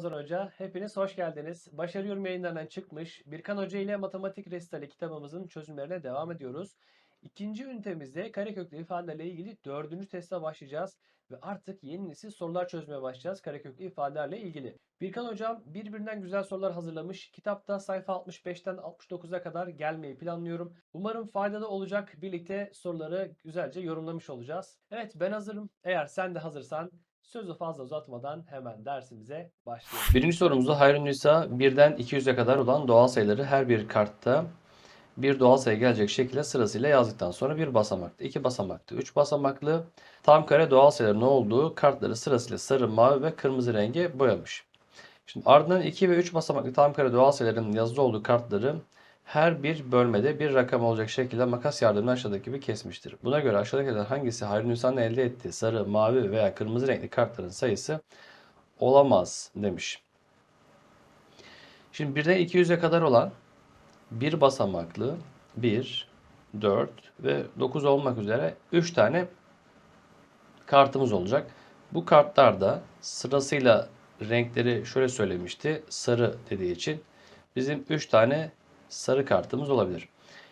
Ramazan Hoca. Hepiniz hoş geldiniz. Başarıyorum yayınlarından çıkmış Birkan Hoca ile Matematik Restali kitabımızın çözümlerine devam ediyoruz. İkinci ünitemizde kareköklü ifadelerle ilgili dördüncü teste başlayacağız. Ve artık yeni nesil sorular çözmeye başlayacağız kareköklü ifadelerle ilgili. Birkan Hocam birbirinden güzel sorular hazırlamış. Kitapta sayfa 65'ten 69'a kadar gelmeyi planlıyorum. Umarım faydalı olacak. Birlikte soruları güzelce yorumlamış olacağız. Evet ben hazırım. Eğer sen de hazırsan Sözü fazla uzatmadan hemen dersimize başlayalım. Birinci sorumuzda Hayrun Nisa 1'den 200'e kadar olan doğal sayıları her bir kartta bir doğal sayı gelecek şekilde sırasıyla yazdıktan sonra bir basamaklı, iki basamaklı, üç basamaklı tam kare doğal sayıların olduğu kartları sırasıyla sarı, mavi ve kırmızı renge boyamış. Şimdi ardından 2 ve 3 basamaklı tam kare doğal sayıların yazılı olduğu kartları her bir bölmede bir rakam olacak şekilde makas yardımıyla aşağıdaki gibi kesmiştir. Buna göre aşağıdakilerden hangisi Hayri Nüsa'nın elde ettiği sarı, mavi veya kırmızı renkli kartların sayısı olamaz demiş. Şimdi 1'den 200'e kadar olan bir basamaklı 1, 4 ve 9 olmak üzere 3 tane kartımız olacak. Bu kartlarda sırasıyla renkleri şöyle söylemişti. Sarı dediği için bizim 3 tane sarı kartımız olabilir.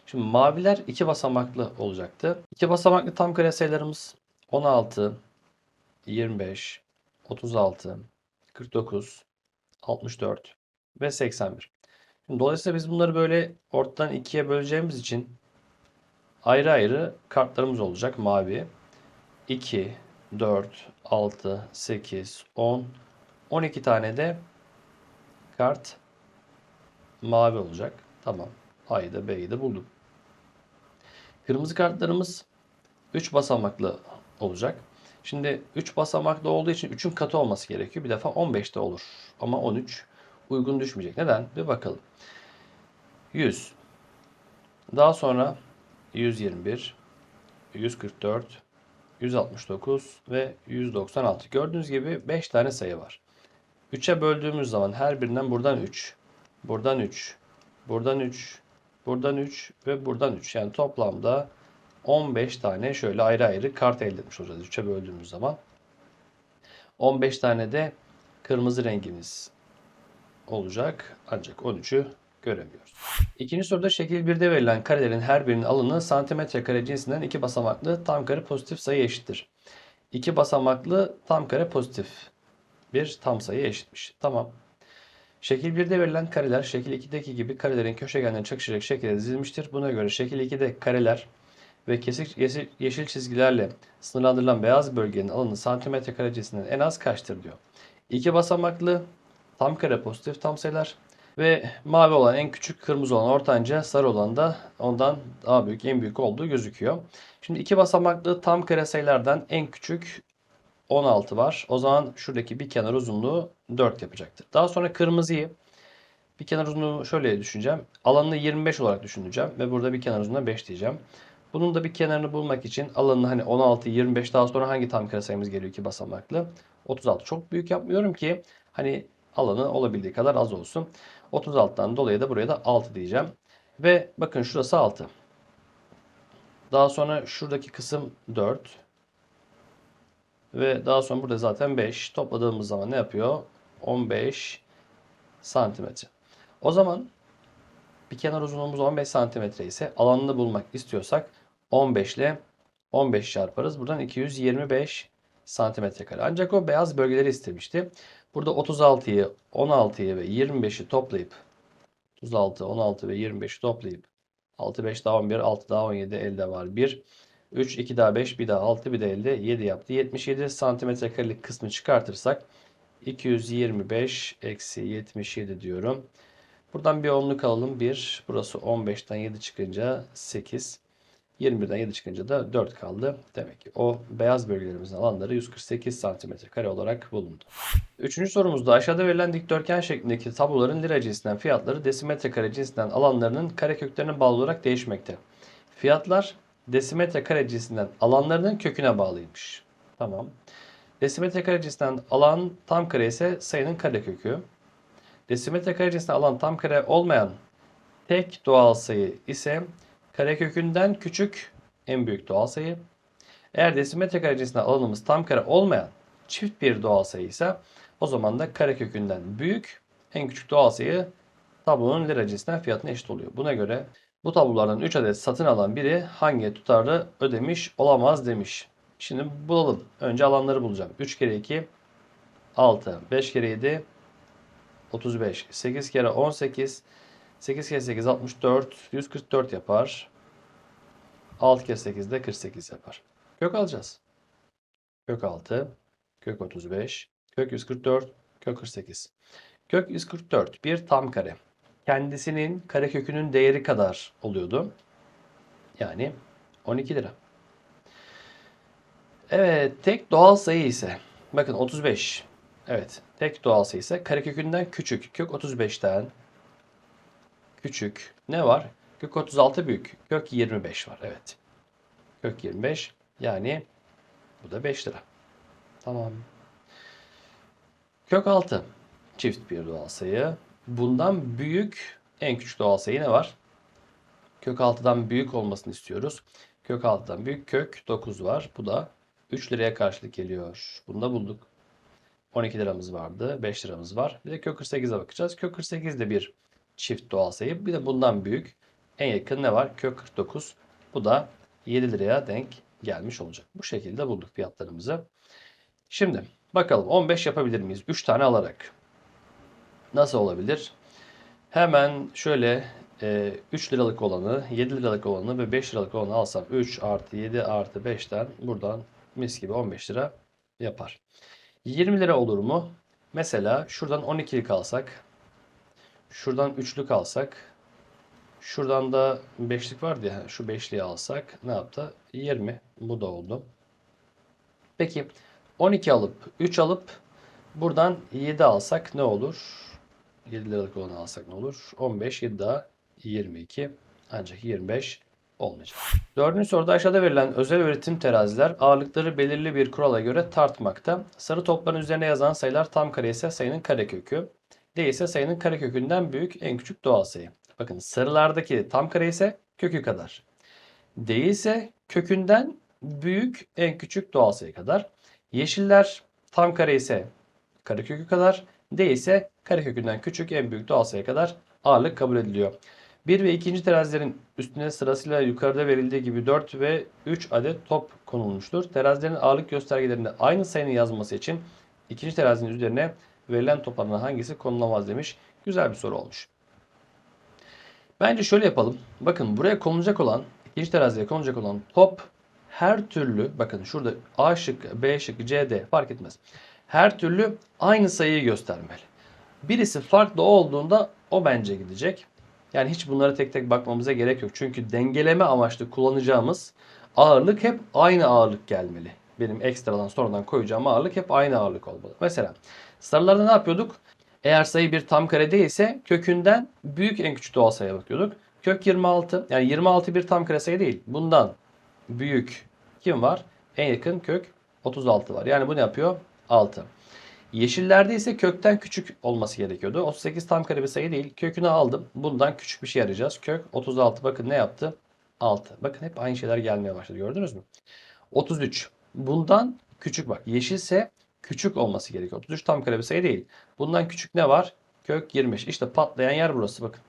Şimdi maviler iki basamaklı olacaktı. İki basamaklı tam kare sayılarımız 16, 25, 36, 49, 64 ve 81. Şimdi dolayısıyla biz bunları böyle ortadan ikiye böleceğimiz için ayrı ayrı kartlarımız olacak mavi. 2, 4, 6, 8, 10, 12 tane de kart mavi olacak. Tamam. A'yı da B'yi de buldum. Kırmızı kartlarımız 3 basamaklı olacak. Şimdi 3 basamaklı olduğu için 3'ün katı olması gerekiyor. Bir defa 15'te olur. Ama 13 uygun düşmeyecek. Neden? Bir bakalım. 100. Daha sonra 121, 144, 169 ve 196. Gördüğünüz gibi 5 tane sayı var. 3'e böldüğümüz zaman her birinden buradan 3, buradan 3, buradan 3, buradan 3 ve buradan 3. Yani toplamda 15 tane şöyle ayrı ayrı kart elde etmiş olacağız 3'e böldüğümüz zaman. 15 tane de kırmızı rengimiz olacak. Ancak 13'ü göremiyoruz. İkinci soruda şekil 1'de verilen karelerin her birinin alanı santimetre kare cinsinden iki basamaklı tam kare pozitif sayı eşittir. İki basamaklı tam kare pozitif bir tam sayı eşitmiş. Tamam. Şekil 1'de verilen kareler şekil 2'deki gibi karelerin köşegenlerine çakışacak şekilde dizilmiştir. Buna göre şekil 2'de kareler ve kesik yeşil çizgilerle sınırlandırılan beyaz bölgenin alanı santimetre kare cinsinden en az kaçtır diyor. İki basamaklı tam kare pozitif tam sayılar ve mavi olan en küçük, kırmızı olan ortanca, sarı olan da ondan daha büyük, en büyük olduğu gözüküyor. Şimdi iki basamaklı tam kare sayılardan en küçük 16 var. O zaman şuradaki bir kenar uzunluğu 4 yapacaktır. Daha sonra kırmızıyı bir kenar uzunluğu şöyle düşüneceğim. Alanını 25 olarak düşüneceğim ve burada bir kenar uzunluğuna 5 diyeceğim. Bunun da bir kenarını bulmak için alanını hani 16, 25 daha sonra hangi tam kare sayımız geliyor ki basamaklı? 36. Çok büyük yapmıyorum ki hani alanı olabildiği kadar az olsun. 36'dan dolayı da buraya da 6 diyeceğim. Ve bakın şurası 6. Daha sonra şuradaki kısım 4. Ve daha sonra burada zaten 5. Topladığımız zaman ne yapıyor? 15 santimetre. O zaman bir kenar uzunluğumuz 15 santimetre ise alanını bulmak istiyorsak 15 ile 15 çarparız. Buradan 225 santimetre kare. Ancak o beyaz bölgeleri istemişti. Burada 36'yı, 16'yı ve 25'i toplayıp 36, 16 ve 25'i toplayıp 6, 5 daha 11, 6 daha 17 elde var 1. 3, 2 daha 5, bir daha 6, bir de elde 7 yaptı. 77 santimetre karelik kısmı çıkartırsak 225 eksi 77 diyorum. Buradan bir onluk alalım. 1. Burası 15'ten 7 çıkınca 8. 21'den 7 çıkınca da 4 kaldı. Demek ki o beyaz bölgelerimizin alanları 148 cm kare olarak bulundu. Üçüncü sorumuzda aşağıda verilen dikdörtgen şeklindeki tabloların lira cinsinden fiyatları desimetre kare cinsinden alanlarının kareköklerine bağlı olarak değişmekte. Fiyatlar desimetre kare cinsinden alanlarının köküne bağlıymış. Tamam. Desimetre kare cinsinden alan tam kare ise sayının karekökü. Desimetre kare cinsinden alan tam kare olmayan tek doğal sayı ise karekökünden küçük en büyük doğal sayı. Eğer desimetre kare cinsinden alanımız tam kare olmayan çift bir doğal sayı ise O zaman da karekökünden büyük en küçük doğal sayı tablonun lira cinsinden fiyatına eşit oluyor. Buna göre bu tablolardan 3 adet satın alan biri hangi tutarı ödemiş olamaz demiş. Şimdi bulalım. Önce alanları bulacağım. 3 kere 2 6, 5 kere 7 35, 8 kere 18, 8 kere 8 64, 144 yapar. 6 kere 8 de 48 yapar. Kök alacağız. Kök 6, kök 35, kök 144, kök 48. Kök 144 bir tam kare. Kendisinin karekökünün değeri kadar oluyordu. Yani 12 lira. Evet, tek doğal sayı ise bakın 35. Evet, tek doğal sayı ise karekökünden küçük. Kök 35'ten küçük. Ne var? Kök 36 büyük. Kök 25 var. Evet. Kök 25 yani bu da 5 lira. Tamam. Kök 6 çift bir doğal sayı. Bundan büyük en küçük doğal sayı ne var? Kök 6'dan büyük olmasını istiyoruz. Kök 6'dan büyük kök 9 var. Bu da 3 liraya karşılık geliyor. Bunu da bulduk. 12 liramız vardı. 5 liramız var. Bir de kök 48'e bakacağız. Kök 48 de bir çift doğal sayı. Bir de bundan büyük en yakın ne var? Kök 49. Bu da 7 liraya denk gelmiş olacak. Bu şekilde bulduk fiyatlarımızı. Şimdi bakalım 15 yapabilir miyiz? 3 tane alarak. Nasıl olabilir? Hemen şöyle e, 3 liralık olanı, 7 liralık olanı ve 5 liralık olanı alsam 3 artı 7 artı 5'ten buradan mis gibi 15 lira yapar. 20 lira olur mu? Mesela şuradan 12'lik alsak, şuradan 3'lük alsak, şuradan da 5'lik vardı ya şu 5'liği alsak ne yaptı? 20. Bu da oldu. Peki 12 alıp 3 alıp buradan 7 alsak ne olur? 7 liralık olanı alsak ne olur? 15, 7 daha 22. Ancak 25 olmayacak. Dördüncü soruda aşağıda verilen özel üretim teraziler ağırlıkları belirli bir kurala göre tartmakta. Sarı topların üzerine yazan sayılar tam kare ise sayının karekökü. Değilse sayının karekökünden büyük en küçük doğal sayı. Bakın sarılardaki tam kare ise kökü kadar. Değilse kökünden büyük en küçük doğal sayı kadar. Yeşiller tam kare ise karekökü kadar. Değilse karekökünden küçük en büyük doğal sayı kadar ağırlık kabul ediliyor. 1 ve 2. terazilerin üstüne sırasıyla yukarıda verildiği gibi 4 ve 3 adet top konulmuştur. Terazilerin ağırlık göstergelerinde aynı sayının yazması için ikinci terazinin üzerine verilen toplardan hangisi konulamaz demiş. Güzel bir soru olmuş. Bence şöyle yapalım. Bakın buraya konulacak olan, ikinci teraziye konulacak olan top her türlü, bakın şurada A şıkkı, B şıkkı, C, D fark etmez. Her türlü aynı sayıyı göstermeli. Birisi farklı olduğunda o bence gidecek. Yani hiç bunlara tek tek bakmamıza gerek yok. Çünkü dengeleme amaçlı kullanacağımız ağırlık hep aynı ağırlık gelmeli. Benim ekstradan sonradan koyacağım ağırlık hep aynı ağırlık olmalı. Mesela sarılarda ne yapıyorduk? Eğer sayı bir tam kare değilse kökünden büyük en küçük doğal sayıya bakıyorduk. Kök 26 yani 26 bir tam kare sayı değil. Bundan büyük kim var? En yakın kök 36 var. Yani bu ne yapıyor? 6. Yeşillerde ise kökten küçük olması gerekiyordu. 38 tam kare bir sayı değil. Kökünü aldım. Bundan küçük bir şey arayacağız. Kök 36 bakın ne yaptı? 6. Bakın hep aynı şeyler gelmeye başladı. Gördünüz mü? 33. Bundan küçük bak. Yeşilse küçük olması gerekiyor. 33 tam kare bir sayı değil. Bundan küçük ne var? Kök 25. İşte patlayan yer burası bakın.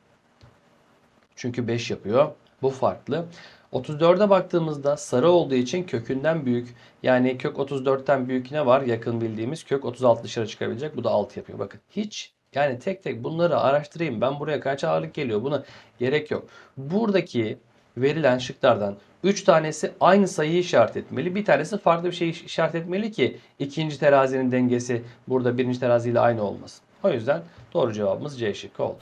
Çünkü 5 yapıyor. Bu farklı. 34'e baktığımızda sarı olduğu için kökünden büyük. Yani kök 34'ten büyük ne var? Yakın bildiğimiz kök 36 dışarı çıkabilecek. Bu da 6 yapıyor. Bakın hiç yani tek tek bunları araştırayım. Ben buraya kaç ağırlık geliyor? Buna gerek yok. Buradaki verilen şıklardan 3 tanesi aynı sayıyı işaret etmeli. Bir tanesi farklı bir şey işaret etmeli ki ikinci terazinin dengesi burada birinci teraziyle aynı olmasın. O yüzden doğru cevabımız C şıkkı oldu.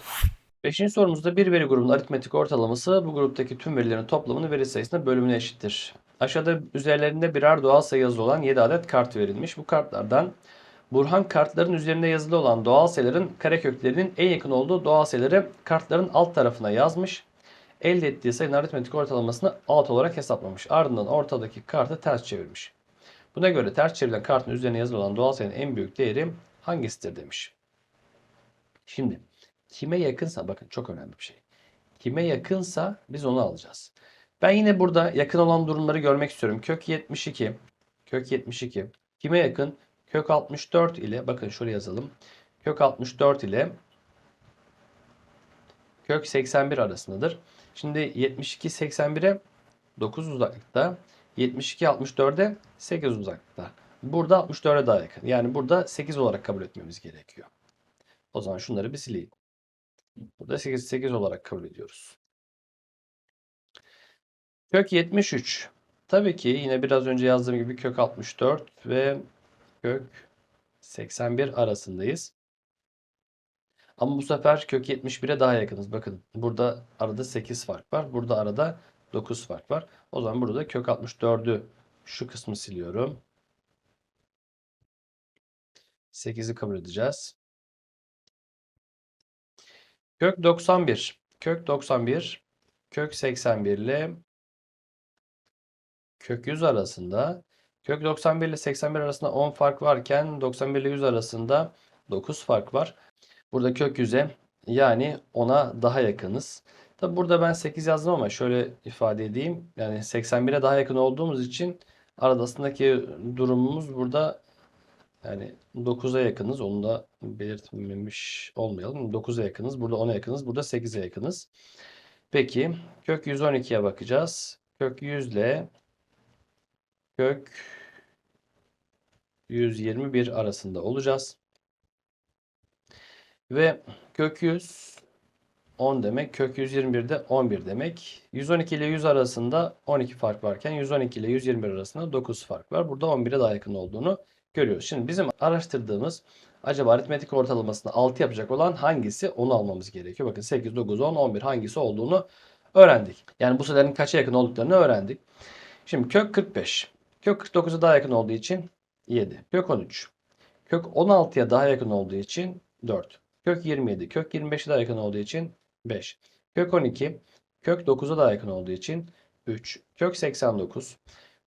Beşinci sorumuzda bir veri grubunun aritmetik ortalaması bu gruptaki tüm verilerin toplamının veri sayısına bölümüne eşittir. Aşağıda üzerlerinde birer doğal sayı yazılı olan 7 adet kart verilmiş. Bu kartlardan Burhan kartların üzerinde yazılı olan doğal sayıların kareköklerinin en yakın olduğu doğal sayıları kartların alt tarafına yazmış. Elde ettiği sayının aritmetik ortalamasını alt olarak hesaplamış. Ardından ortadaki kartı ters çevirmiş. Buna göre ters çevrilen kartın üzerine yazılı olan doğal sayının en büyük değeri hangisidir demiş. Şimdi kime yakınsa bakın çok önemli bir şey. Kime yakınsa biz onu alacağız. Ben yine burada yakın olan durumları görmek istiyorum. Kök 72. Kök 72. Kime yakın? kök 64 ile bakın şuraya yazalım. Kök 64 ile kök 81 arasındadır. Şimdi 72 81'e 9 uzaklıkta. 72 64'e 8 uzaklıkta. Burada 64'e daha yakın. Yani burada 8 olarak kabul etmemiz gerekiyor. O zaman şunları bir sileyim. Burada 8 8 olarak kabul ediyoruz. Kök 73. Tabii ki yine biraz önce yazdığım gibi kök 64 ve kök 81 arasındayız. Ama bu sefer kök 71'e daha yakınız. Bakın burada arada 8 fark var. Burada arada 9 fark var. O zaman burada kök 64'ü şu kısmı siliyorum. 8'i kabul edeceğiz. Kök 91. Kök 91 kök 81 ile kök 100 arasında kök 91 ile 81 arasında 10 fark varken 91 ile 100 arasında 9 fark var. Burada kök 100'e yani 10'a daha yakınız. Tabi burada ben 8 yazdım ama şöyle ifade edeyim. Yani 81'e daha yakın olduğumuz için aradasındaki durumumuz burada yani 9'a yakınız. Onu da belirtmemiş olmayalım. 9'a yakınız. Burada 10'a yakınız. Burada 8'e yakınız. Peki kök 112'ye bakacağız. Kök 100 ile kök 121 arasında olacağız. Ve kök 100 10 demek. Kök 121 de 11 demek. 112 ile 100 arasında 12 fark varken 112 ile 121 arasında 9 fark var. Burada 11'e daha yakın olduğunu görüyoruz. Şimdi bizim araştırdığımız acaba aritmetik ortalamasını 6 yapacak olan hangisi onu almamız gerekiyor. Bakın 8, 9, 10, 11 hangisi olduğunu öğrendik. Yani bu sayıların kaça yakın olduklarını öğrendik. Şimdi kök 45. Kök 49'a daha yakın olduğu için 7. Kök 13. Kök 16'ya daha yakın olduğu için 4. Kök 27. Kök 25'e daha yakın olduğu için 5. Kök 12. Kök 9'a daha yakın olduğu için 3. Kök 89.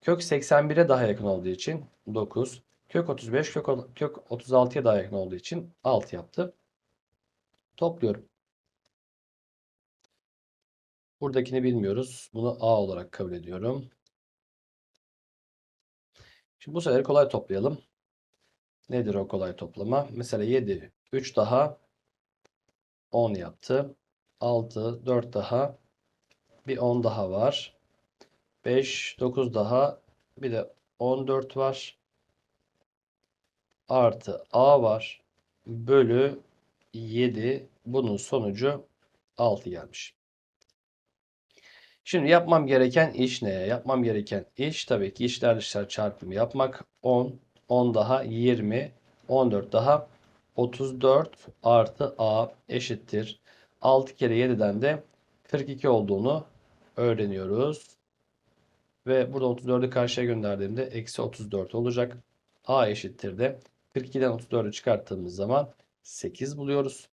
Kök 81'e daha yakın olduğu için 9. Kök 35, kök, kök 36'ya daha yakın olduğu için 6 yaptı. Topluyorum. Buradakini bilmiyoruz. Bunu A olarak kabul ediyorum. Şimdi bu sayıları kolay toplayalım. Nedir o kolay toplama? Mesela 7, 3 daha 10 yaptı. 6, 4 daha bir 10 daha var. 5, 9 daha bir de 14 var. Artı A var. Bölü 7. Bunun sonucu 6 gelmiş. Şimdi yapmam gereken iş ne? Yapmam gereken iş tabii ki işler dışlar çarpımı yapmak. 10, 10 daha 20, 14 daha 34 artı A eşittir. 6 kere 7'den de 42 olduğunu öğreniyoruz. Ve burada 34'ü karşıya gönderdiğimde eksi 34 olacak. A eşittir de 42'den 34'ü çıkarttığımız zaman 8 buluyoruz.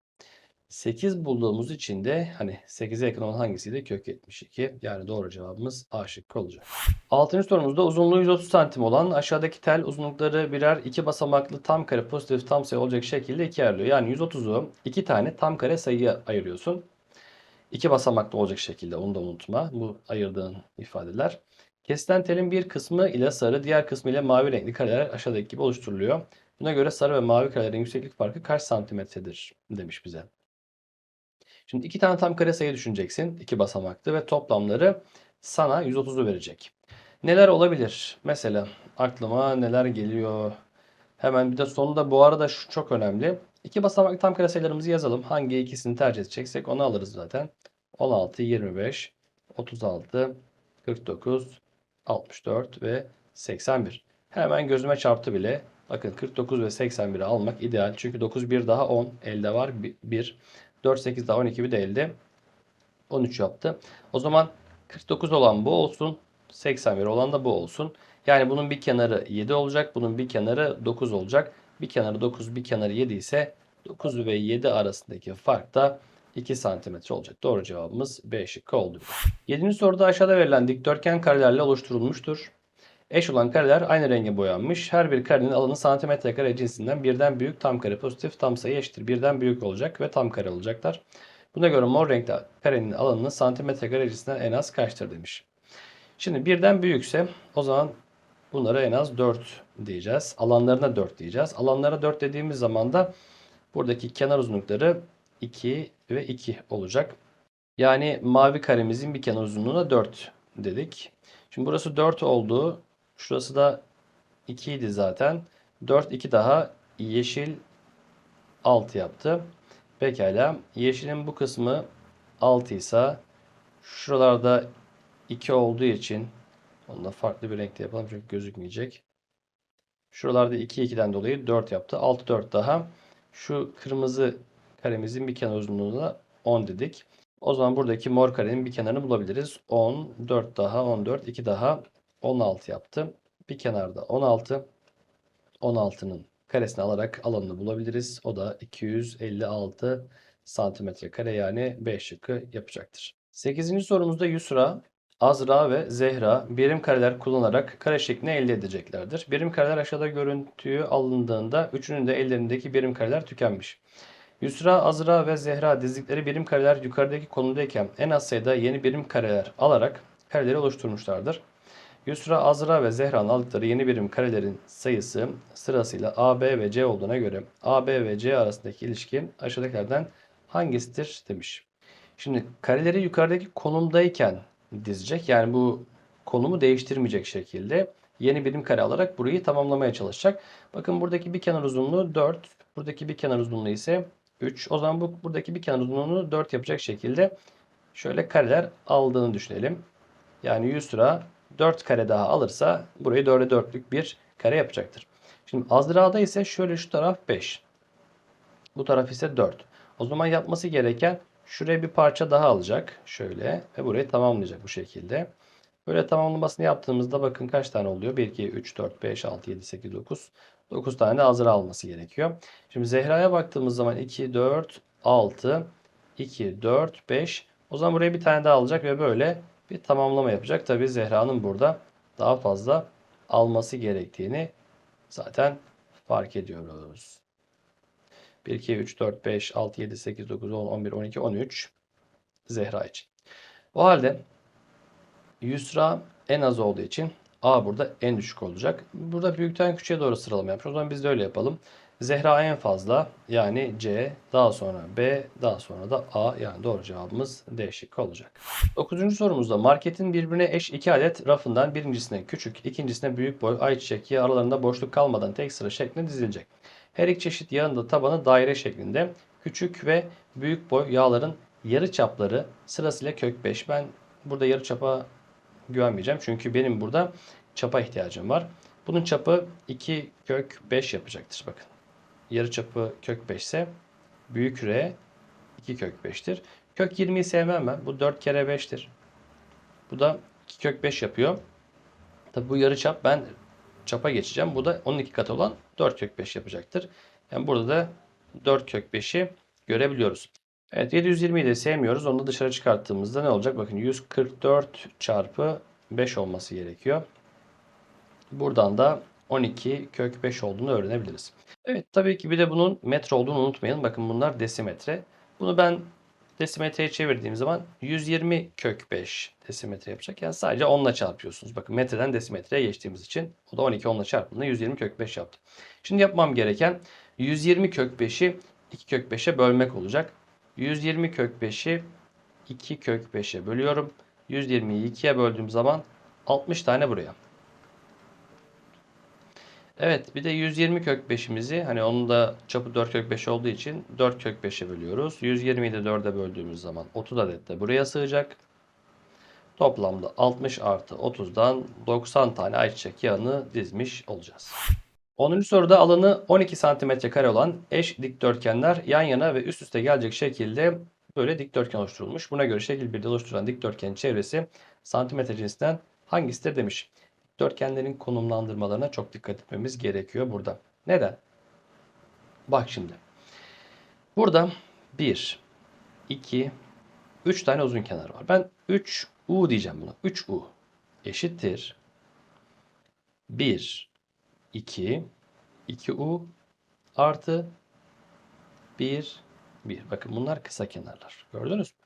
8 bulduğumuz için de hani 8'e yakın olan hangisiydi? Kök 72. Yani doğru cevabımız A şıkkı olacak. 6. sorumuzda uzunluğu 130 santim olan aşağıdaki tel uzunlukları birer iki basamaklı tam kare pozitif tam sayı olacak şekilde ikiye ayrılıyor. Yani 130'u iki tane tam kare sayıya ayırıyorsun. İki basamaklı olacak şekilde onu da unutma. Bu ayırdığın ifadeler. Kesilen telin bir kısmı ile sarı, diğer kısmı ile mavi renkli kareler aşağıdaki gibi oluşturuluyor. Buna göre sarı ve mavi karelerin yükseklik farkı kaç santimetredir demiş bize. Şimdi iki tane tam kare sayı düşüneceksin. iki basamaklı ve toplamları sana 130'u verecek. Neler olabilir? Mesela aklıma neler geliyor? Hemen bir de sonunda bu arada şu çok önemli. İki basamaklı tam kare sayılarımızı yazalım. Hangi ikisini tercih edeceksek onu alırız zaten. 16, 25, 36, 49, 64 ve 81. Hemen gözüme çarptı bile. Bakın 49 ve 81'i almak ideal. Çünkü 9 bir daha 10 elde var 1. 4 8 daha 12 bir de elde 13 yaptı. O zaman 49 olan bu olsun. 81 olan da bu olsun. Yani bunun bir kenarı 7 olacak. Bunun bir kenarı 9 olacak. Bir kenarı 9, bir kenarı 7 ise 9 ve 7 arasındaki fark da 2 santimetre olacak. Doğru cevabımız B şıkkı oldu. 7. soruda aşağıda verilen dikdörtgen karelerle oluşturulmuştur. Eş olan kareler aynı renge boyanmış. Her bir karenin alanı santimetre kare cinsinden birden büyük tam kare pozitif tam sayı eşittir. Birden büyük olacak ve tam kare olacaklar. Buna göre mor renkli karenin alanının santimetre kare cinsinden en az kaçtır demiş. Şimdi birden büyükse o zaman Bunlara en az 4 diyeceğiz. Alanlarına 4 diyeceğiz. Alanlara 4 dediğimiz zaman da buradaki kenar uzunlukları 2 ve 2 olacak. Yani mavi karemizin bir kenar uzunluğuna 4 dedik. Şimdi burası 4 oldu. Şurası da 2 idi zaten. 4 2 daha yeşil 6 yaptı. Pekala. Yeşilin bu kısmı 6 ise şuralarda 2 olduğu için onu da farklı bir renkte yapalım çünkü gözükmeyecek. Şuralarda 2 2'den dolayı 4 yaptı. 6 4 daha. Şu kırmızı karemizin bir kenar uzunluğuna 10 dedik. O zaman buradaki mor karenin bir kenarını bulabiliriz. 10, 4 daha, 14, 2 daha 16 yaptı. Bir kenarda 16. 16'nın karesini alarak alanını bulabiliriz. O da 256 santimetre kare yani B şıkkı yapacaktır. 8. sorumuzda Yusra, Azra ve Zehra birim kareler kullanarak kare şeklini elde edeceklerdir. Birim kareler aşağıda görüntüyü alındığında üçünün de ellerindeki birim kareler tükenmiş. Yusra, Azra ve Zehra dizdikleri birim kareler yukarıdaki konumdayken en az sayıda yeni birim kareler alarak kareleri oluşturmuşlardır. Yusra, Azra ve Zehra'nın aldıkları yeni birim karelerin sayısı sırasıyla A, B ve C olduğuna göre A, B ve C arasındaki ilişki aşağıdakilerden hangisidir demiş. Şimdi kareleri yukarıdaki konumdayken dizecek. Yani bu konumu değiştirmeyecek şekilde yeni birim kare alarak burayı tamamlamaya çalışacak. Bakın buradaki bir kenar uzunluğu 4. Buradaki bir kenar uzunluğu ise 3. O zaman bu buradaki bir kenar uzunluğunu 4 yapacak şekilde şöyle kareler aldığını düşünelim. Yani 100 lira 4 kare daha alırsa burayı 4'e 4'lük bir kare yapacaktır. Şimdi Azra'da ise şöyle şu taraf 5. Bu taraf ise 4. O zaman yapması gereken şuraya bir parça daha alacak. Şöyle ve burayı tamamlayacak bu şekilde. Böyle tamamlamasını yaptığımızda bakın kaç tane oluyor? 1, 2, 3, 4, 5, 6, 7, 8, 9. 9 tane de Azra alması gerekiyor. Şimdi Zehra'ya baktığımız zaman 2, 4, 6, 2, 4, 5. O zaman buraya bir tane daha alacak ve böyle bir tamamlama yapacak. Tabi Zehra'nın burada daha fazla alması gerektiğini zaten fark ediyoruz. 1, 2, 3, 4, 5, 6, 7, 8, 9, 10, 11, 12, 13 Zehra için. O halde Yusra en az olduğu için A burada en düşük olacak. Burada büyükten küçüğe doğru sıralama yapmış. O zaman biz de öyle yapalım. Zehra en fazla yani C, daha sonra B, daha sonra da A yani doğru cevabımız D şıkkı olacak. 9. sorumuzda marketin birbirine eş iki adet rafından birincisine küçük, ikincisine büyük boy ayçiçek yağı aralarında boşluk kalmadan tek sıra şeklinde dizilecek. Her iki çeşit yağın da tabanı daire şeklinde. Küçük ve büyük boy yağların yarı çapları sırasıyla kök 5. Ben burada yarı çapa güvenmeyeceğim. Çünkü benim burada çapa ihtiyacım var. Bunun çapı 2 kök 5 yapacaktır. Bakın. Yarı çapı kök 5 ise büyük R 2 kök 5'tir. Kök 20'yi sevmem ben. Bu 4 kere 5'tir. Bu da 2 kök 5 yapıyor. Tabi bu yarı çap ben çapa geçeceğim. Bu da 12 katı olan 4 kök 5 yapacaktır. Yani burada da 4 kök 5'i görebiliyoruz. Evet 720'yi de sevmiyoruz. Onu da dışarı çıkarttığımızda ne olacak? Bakın 144 çarpı 5 olması gerekiyor. Buradan da 12 kök 5 olduğunu öğrenebiliriz. Evet tabii ki bir de bunun metre olduğunu unutmayın. Bakın bunlar desimetre. Bunu ben desimetreye çevirdiğim zaman 120 kök 5 desimetre yapacak. Yani sadece 10 ile çarpıyorsunuz. Bakın metreden desimetreye geçtiğimiz için o da 12 10 ile çarptığında 120 kök 5 yaptı. Şimdi yapmam gereken 120 kök 5'i 2 kök 5'e bölmek olacak. 120 kök 5'i 2 kök 5'e bölüyorum. 120'yi 2'ye böldüğüm zaman 60 tane buraya. Evet bir de 120 kök 5'imizi hani onun da çapı 4 kök 5 olduğu için 4 kök 5'e bölüyoruz. 120'yi de 4'e böldüğümüz zaman 30 adet de buraya sığacak. Toplamda 60 artı 30'dan 90 tane ayçiçek yağını dizmiş olacağız. 10. soruda alanı 12 cm kare olan eş dikdörtgenler yan yana ve üst üste gelecek şekilde böyle dikdörtgen oluşturulmuş. Buna göre şekil 1'de oluşturulan dikdörtgenin çevresi santimetre cinsinden hangisidir demiş. Dikdörtgenlerin konumlandırmalarına çok dikkat etmemiz gerekiyor burada. Neden? Bak şimdi. Burada 1, 2, 3 tane uzun kenar var. Ben 3 U diyeceğim buna. 3 U eşittir. 1, 2, 2U artı 1, 1. Bakın bunlar kısa kenarlar. Gördünüz mü?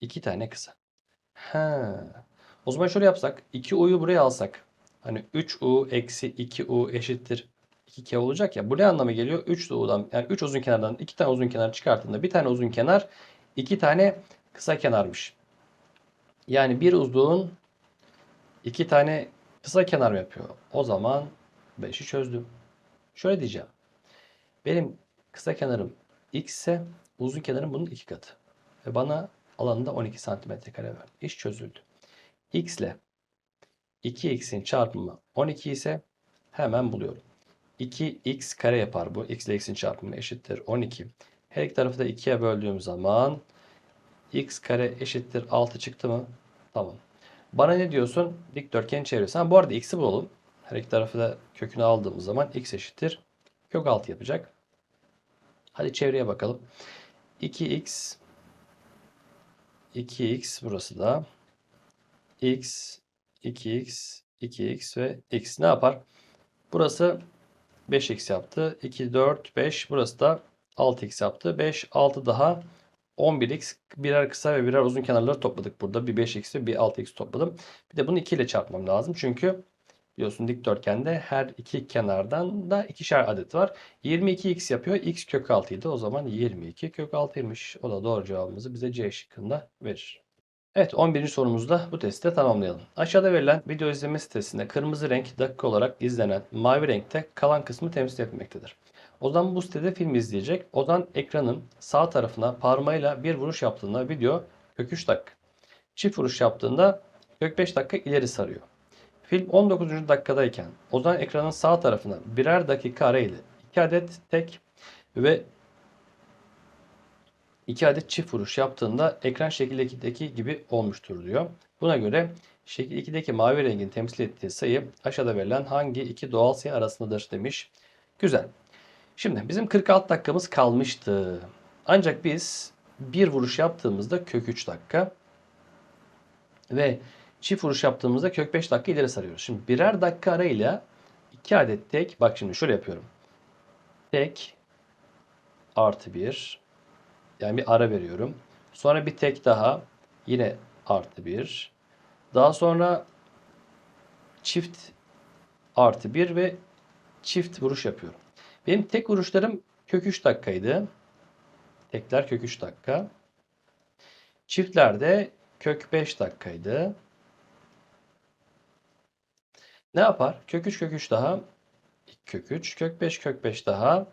2 tane kısa. Ha. O zaman şöyle yapsak. 2u'yu buraya alsak. Hani 3u eksi 2u eşittir 2k olacak ya. Bu ne anlama geliyor? 3 u'dan yani 3 uzun kenardan 2 tane uzun kenar çıkarttığında bir tane uzun kenar 2 tane kısa kenarmış. Yani bir uzun iki tane kısa kenar yapıyor? O zaman 5'i çözdüm. Şöyle diyeceğim. Benim kısa kenarım x ise uzun kenarım bunun iki katı. Ve bana alanında 12 santimetre kare verdi. İş çözüldü. X ile 2x'in çarpımı 12 ise hemen buluyorum. 2x kare yapar bu. x ile x'in çarpımı eşittir 12. Her iki tarafı da 2'ye böldüğüm zaman x kare eşittir 6 çıktı mı? Tamam. Bana ne diyorsun? Dikdörtgen çevresi. Bu arada x'i bulalım. Her iki tarafı da kökünü aldığımız zaman x eşittir. Kök 6 yapacak. Hadi çevreye bakalım. 2x 2x burası da x 2x 2x ve x ne yapar? Burası 5x yaptı. 2 4 5 burası da 6x yaptı. 5 6 daha 11x birer kısa ve birer uzun kenarları topladık burada. Bir 5x ve bir 6x topladım. Bir de bunu 2 ile çarpmam lazım. Çünkü biliyorsun dikdörtgende her iki kenardan da ikişer adet var. 22x yapıyor. x kök 6 idi. O zaman 22 kök 6'ymış. O da doğru cevabımızı bize C şıkkında verir. Evet 11. sorumuzda bu testi de tamamlayalım. Aşağıda verilen video izleme sitesinde kırmızı renk dakika olarak izlenen mavi renkte kalan kısmı temsil etmektedir. Ozan bu sitede film izleyecek. Ozan ekranın sağ tarafına parmağıyla bir vuruş yaptığında video kök 3 dakika. Çift vuruş yaptığında kök 5 dakika ileri sarıyor. Film 19. dakikadayken Ozan ekranın sağ tarafına birer dakika arayla 2 adet tek ve 2 adet çift vuruş yaptığında ekran şekil 2'deki gibi olmuştur diyor. Buna göre şekil 2'deki mavi rengin temsil ettiği sayı aşağıda verilen hangi iki doğal sayı arasındadır demiş. Güzel. Şimdi bizim 46 dakikamız kalmıştı. Ancak biz bir vuruş yaptığımızda kök 3 dakika ve çift vuruş yaptığımızda kök 5 dakika ileri sarıyoruz. Şimdi birer dakika arayla 2 adet tek bak şimdi şöyle yapıyorum. Tek artı 1 yani bir ara veriyorum. Sonra bir tek daha yine artı 1. Daha sonra çift artı 1 ve çift vuruş yapıyorum. Benim tek vuruşlarım kök 3 dakikaydı. Tekler kök 3 dakika. Çiftlerde kök 5 dakikaydı. Ne yapar? Kök 3 kök 3 daha 2 kök 3 kök 5 kök 5 daha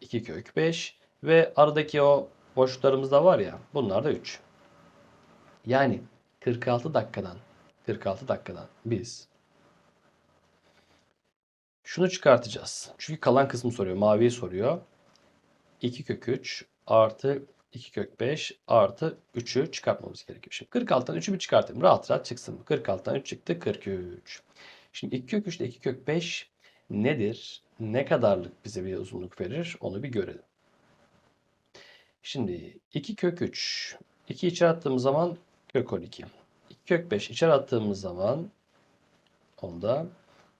2 kök 5 ve aradaki o boşluklarımız da var ya bunlar da 3. Yani 46 dakikadan 46 dakikadan biz şunu çıkartacağız. Çünkü kalan kısmı soruyor. Maviyi soruyor. 2 kök 3 artı 2 kök 5 artı 3'ü çıkartmamız gerekiyor. Şimdi 46'dan 3'ü bir çıkartayım. Rahat rahat çıksın. 46'dan 3 çıktı 43. Şimdi 2 kök 3 ile 2 kök 5 nedir? Ne kadarlık bize bir uzunluk verir? Onu bir görelim. Şimdi 2 kök 3. 2 içeri attığımız zaman kök 12. 2 kök 5 içeri attığımız zaman onda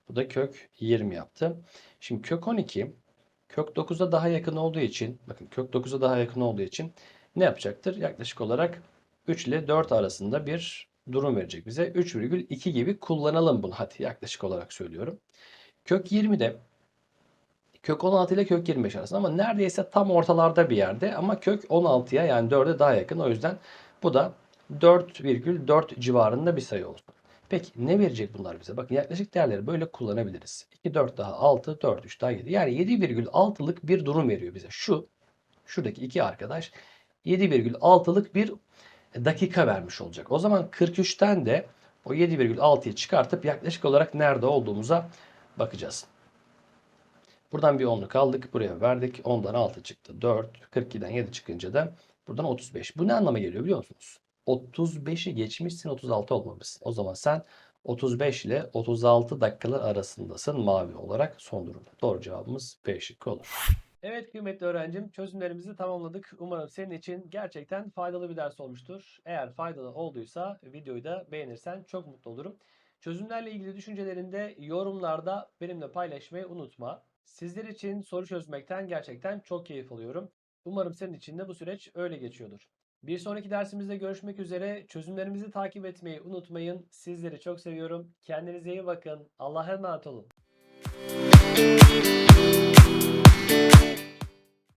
bu da kök 20 yaptı. Şimdi kök 12 kök 9'a daha yakın olduğu için bakın kök 9'a daha yakın olduğu için ne yapacaktır? Yaklaşık olarak 3 ile 4 arasında bir durum verecek bize. 3,2 gibi kullanalım bunu. Hadi yaklaşık olarak söylüyorum. Kök 20 de kök 16 ile kök 25 arasında ama neredeyse tam ortalarda bir yerde ama kök 16'ya yani 4'e daha yakın. O yüzden bu da 4,4 civarında bir sayı olsun. Peki ne verecek bunlar bize? Bakın yaklaşık değerleri böyle kullanabiliriz. 2, 4 daha 6, 4, 3 daha 7. Yani 7,6'lık bir durum veriyor bize. Şu, şuradaki iki arkadaş 7,6'lık bir dakika vermiş olacak. O zaman 43'ten de o 7,6'yı çıkartıp yaklaşık olarak nerede olduğumuza bakacağız. Buradan bir 10'luk aldık. Buraya verdik. 10'dan 6 çıktı. 4. 42'den 7 çıkınca da buradan 35. Bu ne anlama geliyor biliyor musunuz? 35'i geçmişsin 36 olmamışsın. O zaman sen 35 ile 36 dakikalar arasındasın mavi olarak son durumda. Doğru cevabımız B şıkkı olur. Evet kıymetli öğrencim çözümlerimizi tamamladık. Umarım senin için gerçekten faydalı bir ders olmuştur. Eğer faydalı olduysa videoyu da beğenirsen çok mutlu olurum. Çözümlerle ilgili düşüncelerini de yorumlarda benimle paylaşmayı unutma. Sizler için soru çözmekten gerçekten çok keyif alıyorum. Umarım senin için de bu süreç öyle geçiyordur. Bir sonraki dersimizde görüşmek üzere. Çözümlerimizi takip etmeyi unutmayın. Sizleri çok seviyorum. Kendinize iyi bakın. Allah'a emanet olun.